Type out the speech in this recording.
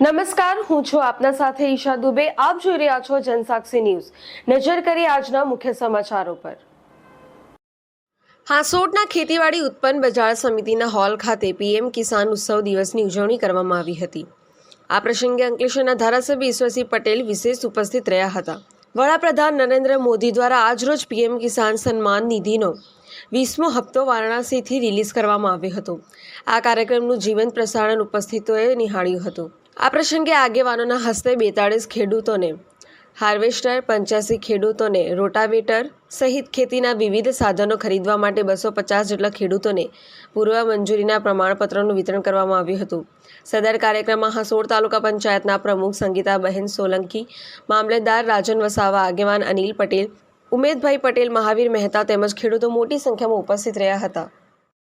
નમસ્કાર, હું છું આપના સાથે ઈશા દુબે. આપ જોઈ રહ્યા છો જનસાક્ષી ન્યૂઝ. નજર કરી આજના મુખ્ય સમાચારો પર. હાંસોટના ખેતીવાડી ઉત્પન્ન બજાર સમિતિના હોલ ખાતે પીએમ કિસાન ઉત્સવ દિવસની ઉજવણી કરવામાં આવી હતી. આ પ્રસંગે અંકલેશ્વરના ધારાસભ્ય ઈશ્વરસિંહ પટેલ વિશેષ ઉપસ્થિત રહ્યા હતા. વડાપ્રધાન નરેન્દ્ર મોદી દ્વારા આજરોજ પીએમ કિસાન સન્માન નિધિનો વીસમો હપ્તો વારાણસીથી રિલીઝ કરવામાં આવ્યો હતો. આ કાર્યક્રમનું જીવંત પ્રસારણ ઉપસ્થિતોએ નિહાળ્યું હતું. આ પ્રસંગે આગેવાનોના હસ્તે બેતાળીસ ખેડૂતોને, હાર્વેસ્ટર, પંચ્યાસી ખેડૂતોને, રોટાવેટર સહિત ખેતીના વિવિધ સાધનો ખરીદવા માટે બસો પચાસ જેટલા ખેડૂતોને પૂર્વ મંજૂરીના પ્રમાણપત્રોનું વિતરણ કરવામાં આવ્યું હતું. સદર કાર્યક્રમમાં હસોડ તાલુકા પંચાયતના પ્રમુખ સંગીતાબહેન સોલંકી, મામલેદાર રાજન વસાવા, આગેવાન અનિલ પટેલ, ઉમેદભાઈ પટેલ, મહાવીર મહેતા તેમજ ખેડૂતો મોટી સંખ્યામાં ઉપસ્થિત રહ્યા હતા.